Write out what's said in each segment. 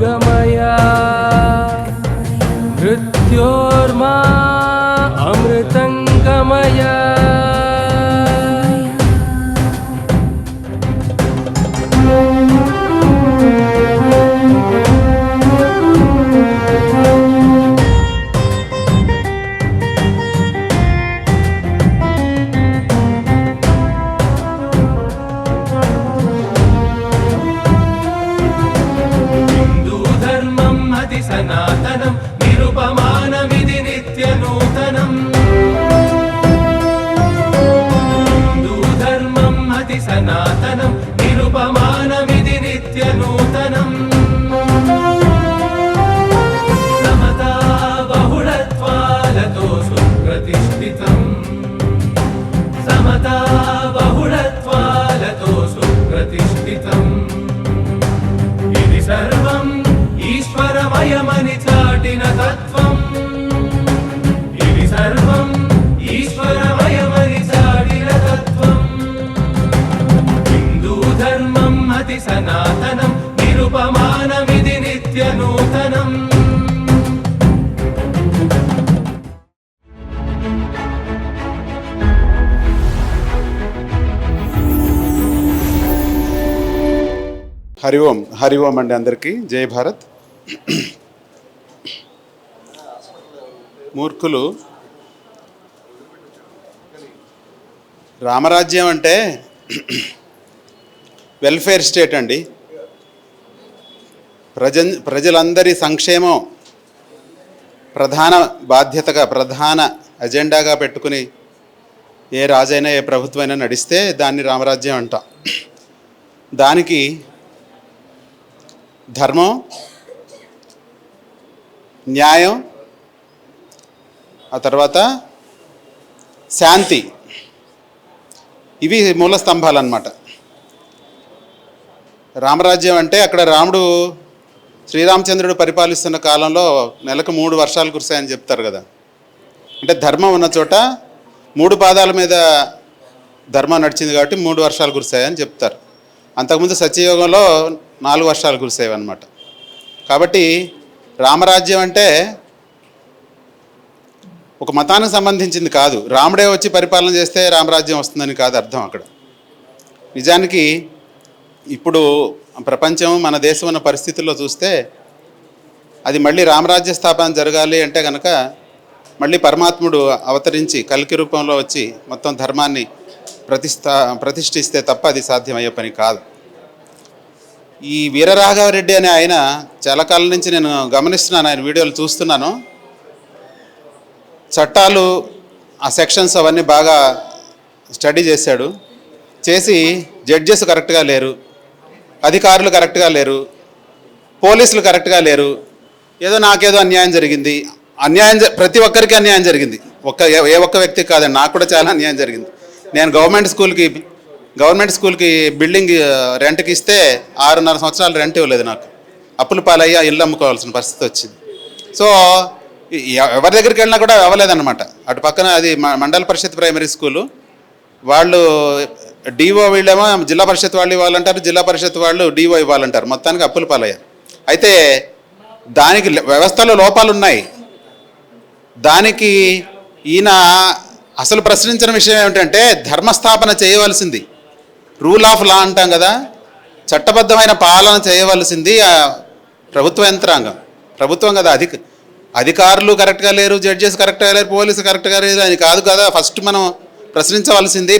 गमय मृत्योर्मा अमृतं गमय హరి ఓం హరి ఓం అండి అందరికీ. జై భారత్. మూర్ఖులు. రామరాజ్యం అంటే వెల్ఫేర్ స్టేట్ అండి. ప్రజ ప్రజలందరి సంక్షేమం ప్రధాన బాధ్యతగా ప్రధాన అజెండాగా పెట్టుకుని ఏ రాజైనా ఏ ప్రభుత్వమైనా నడిస్తే దాన్ని రామరాజ్యం అంటాం. దానికి ధర్మం న్యాయం ఆ తర్వాత శాంతి. ఇవి మూల స్తంభాలు అన్నమాట రామరాజ్యం అంటే అక్కడ రాముడు శ్రీరామచంద్రుడు పరిపాలిస్తున్న కాలంలో నెలకు మూడు వర్షాలు కురిశాయని చెప్తారు కదా. అంటే ధర్మం ఉన్న చోట మూడు పాదాల మీద ధర్మం నడిచింది కాబట్టి మూడు వర్షాలు కురిశాయని చెప్తారు. అంతకుముందు సత్యయోగంలో నాలుగు వర్షాలు కురిసేవి అనమాట కాబట్టి రామరాజ్యం అంటే ఒక మతానికి సంబంధించింది కాదు. రాముడే వచ్చి పరిపాలన చేస్తే రామరాజ్యం వస్తుందని కాదు అర్థం అక్కడ. నిజానికి ఇప్పుడు ప్రపంచం మన దేశం ఉన్న పరిస్థితుల్లో చూస్తే అది మళ్ళీ రామరాజ్య స్థాపన జరగాలి అంటే కనుక మళ్ళీ పరమాత్ముడు అవతరించి కల్కి రూపంలో వచ్చి మొత్తం ధర్మాన్ని ప్రతిష్టా ప్రతిష్ఠిస్తే తప్ప అది సాధ్యమయ్యే పని కాదు. ఈ వీరరాఘవరెడ్డి అనే ఆయన చాలా కాలం నుంచి నేను గమనిస్తున్నాను ఆయన వీడియోలు చూస్తున్నాను. చట్టాలు ఆ సెక్షన్స్ అవన్నీ బాగా స్టడీ చేశాడు. చేసి జడ్జెస్ కరెక్ట్గా లేరు అధికారులు కరెక్ట్గా లేరు పోలీసులు కరెక్ట్గా లేరు. ఏదో నాకేదో అన్యాయం జరిగింది. అన్యాయం జ- ప్రతి ఒక్కరికి అన్యాయం జరిగింది. ఒక్క ఏ ఏ ఒక్క వ్యక్తికి కాదండి నాకు కూడా చాలా అన్యాయం జరిగింది. నేను గవర్నమెంట్ స్కూల్కి గవర్నమెంట్ స్కూల్కి బిల్డింగ్ రెంట్కి ఇస్తే ఆరున్నర సంవత్సరాలు రెంట్ ఇవ్వలేదు నాకు. అప్పులు పాలయ్యా ఇల్లు అమ్ముకోవాల్సిన పరిస్థితి వచ్చింది. సో ఎవరి దగ్గరికి వెళ్ళినా కూడా అవ్వలేదన్నమాట. అటు పక్కన అది మ- మండల పరిషత్ ప్రైమరీ స్కూలు. వాళ్ళు డిఓ వీళ్ళేమో జిల్లా పరిషత్ వాళ్ళు ఇవ్వాలంటారు జిల్లా పరిషత్ వాళ్ళు డిఓ ఇవ్వాలంటారు. మొత్తానికి అప్పులు పాలయ్యారు అయితే దానికి వ్యవస్థలో లోపాలు ఉన్నాయి దానికి ఈయన అసలు ప్రశ్నించిన విషయం ఏమిటంటే ధర్మస్థాపన చేయవలసింది. రూల్ ఆఫ్ లా అంటాం కదా. చట్టబద్ధమైన పాలన చేయవలసింది ప్రభుత్వ యంత్రాంగం. ప్రభుత్వం కదా అధిక అధికారులు కరెక్ట్గా లేరు జడ్జెస్ కరెక్ట్గా లేరు పోలీసు కరెక్ట్గా లేరు అని కాదు కదా. ఫస్ట్ మనం ప్రశ్నించవలసింది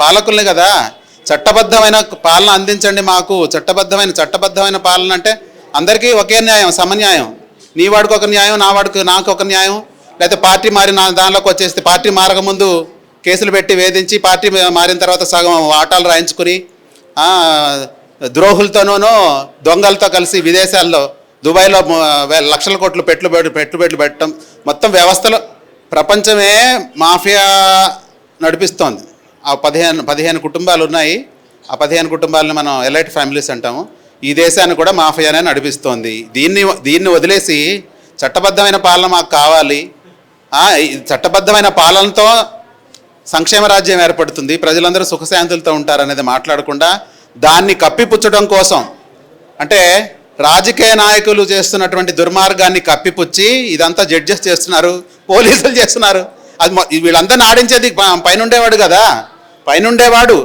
పాలకుల్ని కదా. చట్టబద్ధమైన పాలన అందించండి మాకు. చట్టబద్ధమైన చట్టబద్ధమైన పాలన అంటే అందరికీ ఒకే న్యాయం సమన్యాయం. నీ వాడికి ఒక న్యాయం నా వాడికి నాకు ఒక న్యాయం. లేకపోతే పార్టీ మారి నా దానిలోకి వచ్చేస్తే పార్టీ మారకముందు కేసులు పెట్టి వేధించి పార్టీ మారిన తర్వాత సగం వాటాలు రాయించుకుని ద్రోహులతోనూ దొంగలతో కలిసి విదేశాల్లో దుబాయ్లో లక్షల కోట్లు పెట్టుబడి పెట్టుబడులు పెట్టడం మొత్తం వ్యవస్థలో ప్రపంచమే మాఫియా నడిపిస్తోంది. ఆ పదిహేను పదిహేను కుటుంబాలు ఉన్నాయి. ఆ పదిహేను కుటుంబాలను మనం ఎలైట్ ఫ్యామిలీస్ అంటాము. ఈ దేశాన్ని కూడా మాఫియానే నడిపిస్తోంది. దీన్ని దీన్ని వదిలేసి చట్టబద్ధమైన పాలన మాకు కావాలి. చట్టబద్ధమైన పాలనతో సంక్షేమ రాజ్యం ఏర్పడుతుంది. ప్రజలందరూ సుఖశాంతులతో ఉంటారనేది మాట్లాడకుండా దాన్ని కప్పిపుచ్చడం కోసం అంటే రాజకీయ నాయకులు చేస్తున్నటువంటి దుర్మార్గాన్ని కప్పిపుచ్చి ఇదంతా జడ్జెస్ చేస్తున్నారు పోలీసులు చేస్తున్నారు. అది వీళ్ళందరిని ఆడించేది పైనుండేవాడు కదా. పైనుండేవాడు.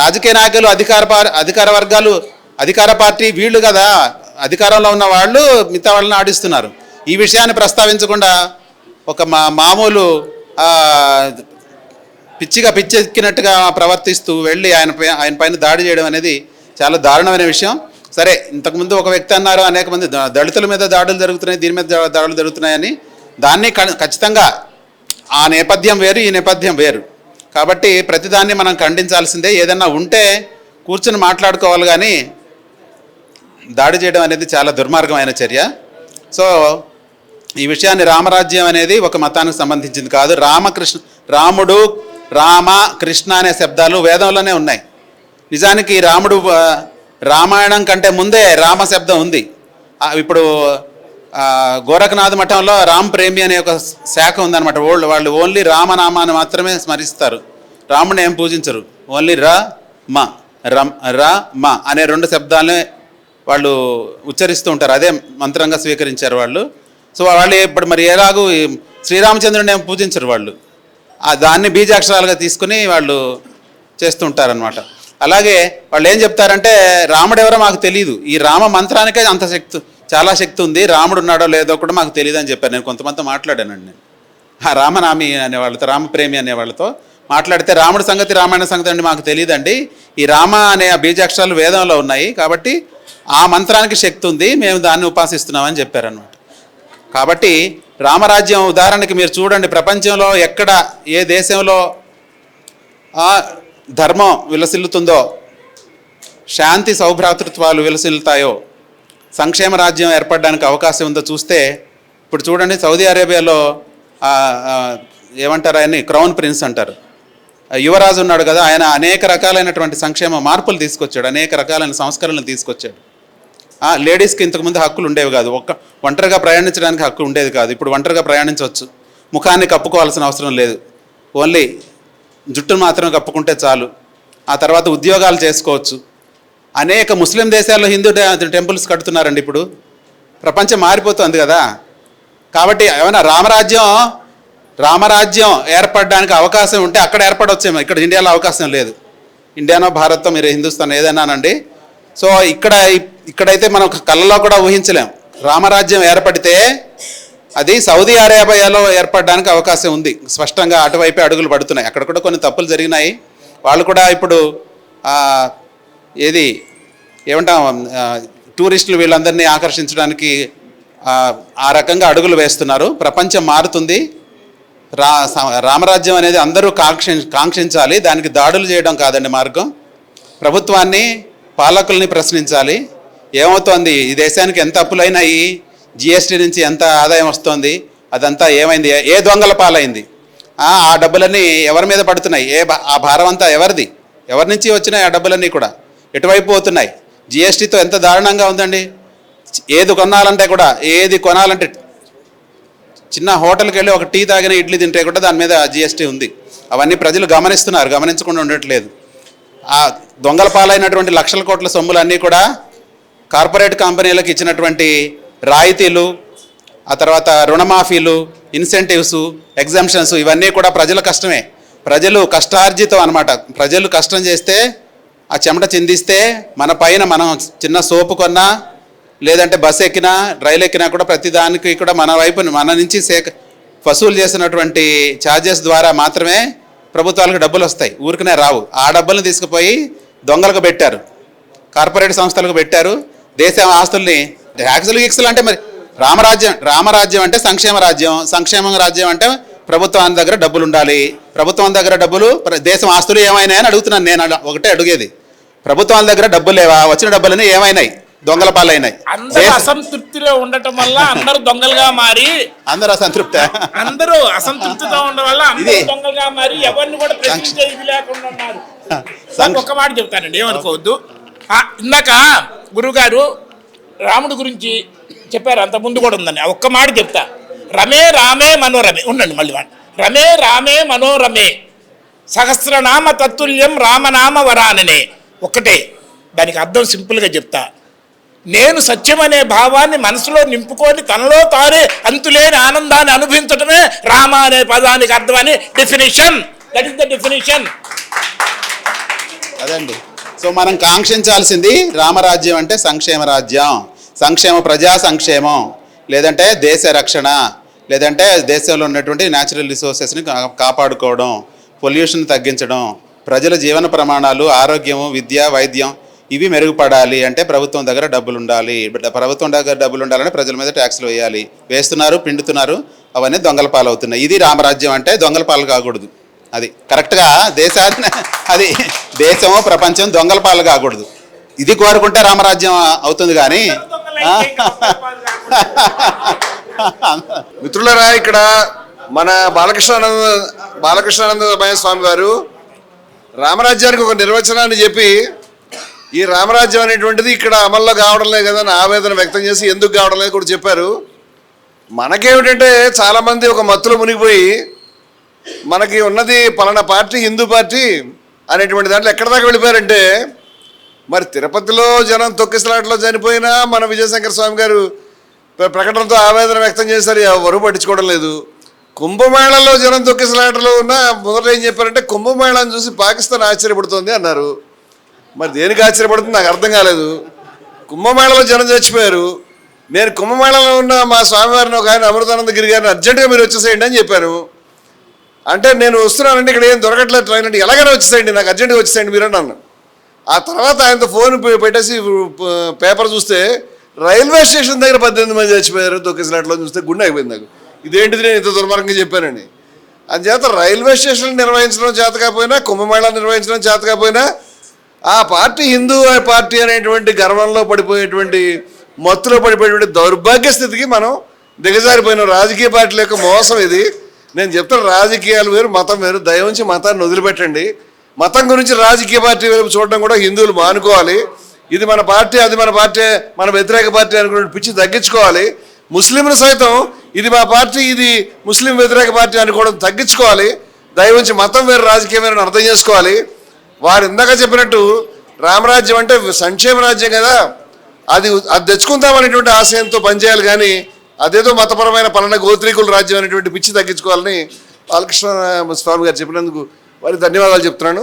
రాజకీయ నాయకులు అధికార అధికార వర్గాలు అధికార పార్టీ వీళ్ళు కదా. అధికారంలో ఉన్న వాళ్ళు మిగతా వాళ్ళని ఆడిస్తున్నారు. ఈ విషయాన్ని ప్రస్తావించకుండా ఒక మా మామూలు పిచ్చిగా పిచ్చెక్కినట్టుగా ప్రవర్తిస్తూ వెళ్ళి ఆయన ఆయన పైన దాడి చేయడం అనేది చాలా దారుణమైన విషయం. సరే ఇంతకుముందు ఒక వ్యక్తి అన్నారు అనేక మంది దళితుల మీద దాడులు జరుగుతున్నాయి దీని మీద దాడులు జరుగుతున్నాయని. దాన్ని ఖచ్చితంగా ఆ నేపథ్యం వేరు ఈ నేపథ్యం వేరు. కాబట్టి ప్రతిదాన్ని మనం ఖండించాల్సిందే. ఏదన్నా ఉంటే కూర్చుని మాట్లాడుకోవాలి కానీ దాడి చేయడం అనేది చాలా దుర్మార్గమైన చర్య. సో ఈ విషయాన్ని రామరాజ్యం అనేది ఒక మతానికి సంబంధించింది కాదు. రామకృష్ణ రాముడు రామ కృష్ణ అనే శబ్దాలు వేదంలోనే ఉన్నాయి. నిజానికి రాముడు రామాయణం కంటే ముందే రామ శబ్దం ఉంది. ఇప్పుడు గోరఖనాథ్ మఠంలో రామ్ ప్రేమి అనే ఒక శాఖ ఉందన్నమాట. వాళ్ళు వాళ్ళు ఓన్లీ రామనామాన్ని మాత్రమే స్మరిస్తారు. రాముని ఏం పూజించరు? ఓన్లీ ర మ రమ్ ర మ అనే రెండు శబ్దాలనే వాళ్ళు ఉచ్చరిస్తూ ఉంటారు. అదే మంత్రంగా స్వీకరించారు వాళ్ళు. సో వాళ్ళు ఇప్పుడు మరి ఎలాగూ ఈ శ్రీరామచంద్రుని ఏం పూజించరు వాళ్ళు? దాన్ని బీజాక్షరాలుగా తీసుకుని వాళ్ళు చేస్తుంటారనమాట అలాగే వాళ్ళు ఏం చెప్తారంటే రాముడు ఎవరో మాకు తెలియదు ఈ రామ మంత్రానికే అంత శక్తి చాలా శక్తి ఉంది. రాముడు ఉన్నాడో లేదో కూడా మాకు తెలియదు అని చెప్పారు. నేను కొంతమంది మాట్లాడానండి నేను. ఆ రామనామి అనే వాళ్ళతో రామప్రేమి అనే వాళ్ళతో మాట్లాడితే రాముడి సంగతి రామాయణ సంగతి అండి మాకు తెలియదండి ఈ రామ అనే ఆ బీజాక్షరాలు వేదంలో ఉన్నాయి కాబట్టి ఆ మంత్రానికి శక్తి ఉంది. మేము దాన్ని ఉపాసిస్తున్నామని చెప్పారనమాట కాబట్టి రామరాజ్యం ఉదాహరణకి మీరు చూడండి ప్రపంచంలో ఎక్కడ ఏ దేశంలో ఆ ధర్మం విలసిల్లుతుందో శాంతి సౌభ్రాతృత్వాలు విలసిల్లుతాయో సంక్షేమ రాజ్యం ఏర్పడడానికి అవకాశం ఉందో చూస్తే ఇప్పుడు చూడండి సౌదీ అరేబియాలో ఏమంటారు ఆయన్ని? క్రౌన్ ప్రిన్స్ అంటారు. యువరాజు ఉన్నాడు కదా ఆయన అనేక రకాలైనటువంటి సంక్షేమ మార్పులు తీసుకొచ్చాడు అనేక రకాలైన సంస్కరణలు తీసుకొచ్చాడు. లేడీస్కి ఇంతకుముందు హక్కులు ఉండేవి కాదు. ఒక్క ఒంటరిగా ప్రయాణించడానికి హక్కు ఉండేది కాదు. ఇప్పుడు ఒంటరిగా ప్రయాణించవచ్చు. ముఖాన్ని కప్పుకోవాల్సిన అవసరం లేదు. ఓన్లీ జుట్టును మాత్రం కప్పుకుంటే చాలు. ఆ తర్వాత ఉద్యోగాలు చేసుకోవచ్చు. అనేక ముస్లిం దేశాల్లో హిందూ టెంపుల్స్ కడుతున్నారండి ఇప్పుడు. ప్రపంచం మారిపోతుంది కదా. కాబట్టి ఏమైనా రామరాజ్యం రామరాజ్యం ఏర్పడడానికి అవకాశం ఉంటే అక్కడ ఏర్పడవచ్చేమో ఇక్కడ ఇండియాలో అవకాశం లేదు. ఇండియానో భారత్తో మీరు హిందుస్థాన్ ఏదైనానండి. సో ఇక్కడ ఇక్కడైతే మనం కళ్ళలో కూడా ఊహించలేం. రామరాజ్యం ఏర్పడితే అది సౌదీ అరేబియాలో ఏర్పడడానికి అవకాశం ఉంది. స్పష్టంగా అటువైపే అడుగులు పడుతున్నాయి. అక్కడ కూడా కొన్ని తప్పులు జరిగినాయి. వాళ్ళు కూడా ఇప్పుడు ఏది ఏమంటాం టూరిస్టులు వీళ్ళందరినీ ఆకర్షించడానికి ఆ, రకంగా అడుగులు వేస్తున్నారు. ప్రపంచం మారుతుంది. రా రామరాజ్యం అనేది అందరూ కాంక్ష కాంక్షించాలి. దానికి దాడులు చేయడం కాదండి మార్గం. ప్రభుత్వాన్ని పాలకుల్ని ప్రశ్నించాలి. ఏమవుతోంది? ఈ దేశానికి ఎంత అప్పులైనాయి జిఎస్టీ నుంచి ఎంత ఆదాయం వస్తోంది? అదంతా ఏమైంది? ఏ- దొంగల పాలైంది? ఆ డబ్బులన్నీ ఎవరి మీద పడుతున్నాయి? ఏ భా- ఆ భారం అంతా ఎవరిది? ఎవరి నుంచి వచ్చినాయి ఆ డబ్బులన్నీ కూడా? ఎటువైపు పోతున్నాయి? జిఎస్టీతో ఎంత దారుణంగా ఉందండి? ఏది కొనాలంటే కూడా ఏది కొనాలంటే చిన్న హోటల్కి వెళ్ళి ఒక టీ తాగిన ఇడ్లీ తింటే కూడా దాని మీద జిఎస్టీ ఉంది. అవన్నీ ప్రజలు గమనిస్తున్నారు గమనించకుండా ఉండట్లేదు. ఆ దొంగల పాలైనటువంటి లక్షల కోట్ల సొమ్ములన్నీ కూడా కార్పొరేట్ కంపెనీలకు ఇచ్చినటువంటి రాయితీలు ఆ తర్వాత రుణమాఫీలు ఇన్సెంటివ్స్ ఎగ్జామ్షన్స్ ఇవన్నీ కూడా ప్రజల కష్టమే. ప్రజలు కష్టార్జితం అనమాట ప్రజలు కష్టం చేస్తే ఆ చెమట చిందిస్తే మన పైన మనం చిన్న సోపు కొన్నా లేదంటే బస్ ఎక్కినా రైలు ఎక్కినా కూడా ప్రతి దానికి కూడా మన వైపు మన నుంచి సేక వసూలు చేసినటువంటి ఛార్జెస్ ద్వారా మాత్రమే ప్రభుత్వాలకు డబ్బులు వస్తాయి. ఊరికనే రావు. ఆ డబ్బులను తీసుకుపోయి దొంగలకు పెట్టారు. కార్పొరేట్ సంస్థలకు పెట్టారు. దేశ ఆస్తుల్ని ట్యాక్సులు గిక్సులు అంటే మరి రామరాజ్యం రామరాజ్యం అంటే సంక్షేమ రాజ్యం సంక్షేమ రాజ్యం అంటే ప్రభుత్వం దగ్గర డబ్బులు ఉండాలి. ప్రభుత్వం దగ్గర డబ్బులు దేశం ఆస్తులు ఏమైనాయి అని అడుగుతున్నాను నేను ఒకటే అడిగేది. ప్రభుత్వాల దగ్గర డబ్బులు లేవా? వచ్చిన డబ్బులని ఏమైనాయి? దొంగల పాలైనాయి. అందరూ అసంతృప్తిలో ఉండటం వల్ల అందరూ దొంగలుగా మారి అందరూ అసంతృప్త. అందరూ అసంతృప్తితో ఉండడం వల్ల అందరూ దొంగలుగా మారి ఎవరిని కూడా ప్రశ్నించే ఇది లేకుండా ఉన్నారు. సంక్ష- ఒక్క మాట చెప్తానండి ఏమనుకోవద్దు. ఇందాక గురువుగారు రాముడు గురించి చెప్పారు అంత ముందు కూడా ఉందని. ఒక్క మాట చెప్తా. రమే రామే మనోరమే. ఉండండి మళ్ళీ వాడు రమే రామే మనోరమే. సహస్రనామ తత్తుల్యం రామనామ వరాననే. ఒకటే. దానికి అర్థం సింపుల్గా చెప్తా. నేను సత్యం అనే భావాన్ని మనసులో నింపుకొని తనలో తానే అంతులేని ఆనందాన్ని అనుభవించటమే రామ అనే పదానికి అర్థమని definition that is the definition అదండి. సో మనం కాంక్షించాల్సింది రామరాజ్యం అంటే సంక్షేమ రాజ్యం. సంక్షేమ ప్రజా సంక్షేమం. లేదంటే దేశ రక్షణ. లేదంటే దేశంలో ఉన్నటువంటి న్యాచురల్ రిసోర్సెస్ని కాపాడుకోవడం పొల్యూషన్ తగ్గించడం ప్రజల జీవన ప్రమాణాలు ఆరోగ్యము విద్య వైద్యం ఇవి మెరుగుపడాలి అంటే ప్రభుత్వం దగ్గర డబ్బులు ఉండాలి ప్రభుత్వం దగ్గర డబ్బులు ఉండాలంటే ప్రజల మీద ట్యాక్స్లు వేయాలి. వేస్తున్నారు పిండుతున్నారు అవన్నీ దొంగల పాలవుతున్నాయి. ఇది రామరాజ్యం అంటే దొంగల పాలు కాకూడదు. అది. కరెక్ట్గా దేశాన్ని అది దేశము ప్రపంచం దొంగల పాలు కాకూడదు. ఇది కోరుకుంటే రామరాజ్యం అవుతుంది కానీ మిత్రులరా ఇక్కడ మన బాలకృష్ణానంద బాలకృష్ణానందమయ స్వామి గారు రామరాజ్యానికి ఒక నిర్వచనాన్ని చెప్పి ఈ రామరాజ్యం అనేటువంటిది ఇక్కడ అమల్లో కావడం లేదు కదా అని ఆవేదన వ్యక్తం చేసి ఎందుకు కావడం లేదు కూడా చెప్పారు. మనకేమిటంటే చాలామంది ఒక మత్తులో మునిగిపోయి మనకి ఉన్నది పలానా పార్టీ హిందూ పార్టీ అనేటువంటి దాంట్లో ఎక్కడ దాకా వెళ్ళిపోయారంటే మరి తిరుపతిలో జనం తొక్కిసలాట్లో చనిపోయినా మన విజయశంకర స్వామి గారు ప్రకటనతో ఆవేదన వ్యక్తం చేశారు ఎవరు పట్టించుకోవడం లేదు. కుంభమేళలో జనం తొక్కిసలాటలో ఉన్న మొదట ఏం చెప్పారంటే కుంభమేళాన్ని చూసి పాకిస్తాన్ ఆశ్చర్యపడుతోంది అన్నారు. మరి దేనికి ఆశ్చర్యపడుతుంది? నాకు అర్థం కాలేదు. కుంభమేళలో జనం చచ్చిపోయారు. నేను కుంభమేళలో ఉన్న మా స్వామివారిని ఒక ఆయన అమృతానంద గిరి గారిని అర్జెంటుగా మీరు వచ్చేసేయండి అని చెప్పాను. అంటే నేను వస్తున్నానండి ఇక్కడ ఏం దొరకట్లేదు ట్రైన్ అంటే ఎలాగైనా వచ్చేసేయండి నాకు అర్జెంటుగా వచ్చేసేయండి మీరు అన్నాను. ఆ తర్వాత ఆయనతో ఫోన్ పెట్టేసి పేపర్ చూస్తే రైల్వే స్టేషన్ దగ్గర పద్దెనిమిది మంది చచ్చిపోయారు తొక్కిసలాట్లో చూస్తే గుండె అయిపోయింది నాకు. ఇదేంటిది నేను ఇంత దుర్మార్గంగా చెప్పానండి అందుచేత రైల్వే స్టేషన్ నిర్వహించడం చేత కాకపోయినా కుంభమేళా నిర్వహించడం చేత కాకపోయినా ఆ పార్టీ హిందూ పార్టీ అనేటువంటి గర్వంలో పడిపోయేటువంటి మత్తులో పడిపోయేటువంటి దౌర్భాగ్య స్థితికి మనం దిగజారిపోయిన రాజకీయ పార్టీల యొక్క మోసం ఇది. నేను చెప్తాను రాజకీయాలు వేరు మతం వేరు. దయవుంచి మతాన్ని వదిలిపెట్టండి. మతం గురించి రాజకీయ పార్టీ వైపు చూడడం కూడా హిందువులు మానుకోవాలి. ఇది మన పార్టీ అది మన పార్టీ మన వ్యతిరేక పార్టీ అనుకునే పిచ్చి తగ్గించుకోవాలి. ముస్లింలు సైతం ఇది మా పార్టీ ఇది ముస్లిం వ్యతిరేక పార్టీ అనుకోవడం తగ్గించుకోవాలి. దయవుంచి మతం వేరు రాజకీయం వేరు అర్థం చేసుకోవాలి. వారు ఇందాక చెప్పినట్టు రామరాజ్యం అంటే సంక్షేమ రాజ్యం కదా. అది అది తెచ్చుకుందామనేటువంటి ఆశయంతో పనిచేయాలి కానీ అదేదో మతపరమైన పలానా గోత్రీకుల రాజ్యం అనేటువంటి పిచ్చి తగ్గించుకోవాలని బాలకృష్ణ స్వామి గారు చెప్పినందుకు వారికి ధన్యవాదాలు చెప్తున్నాను.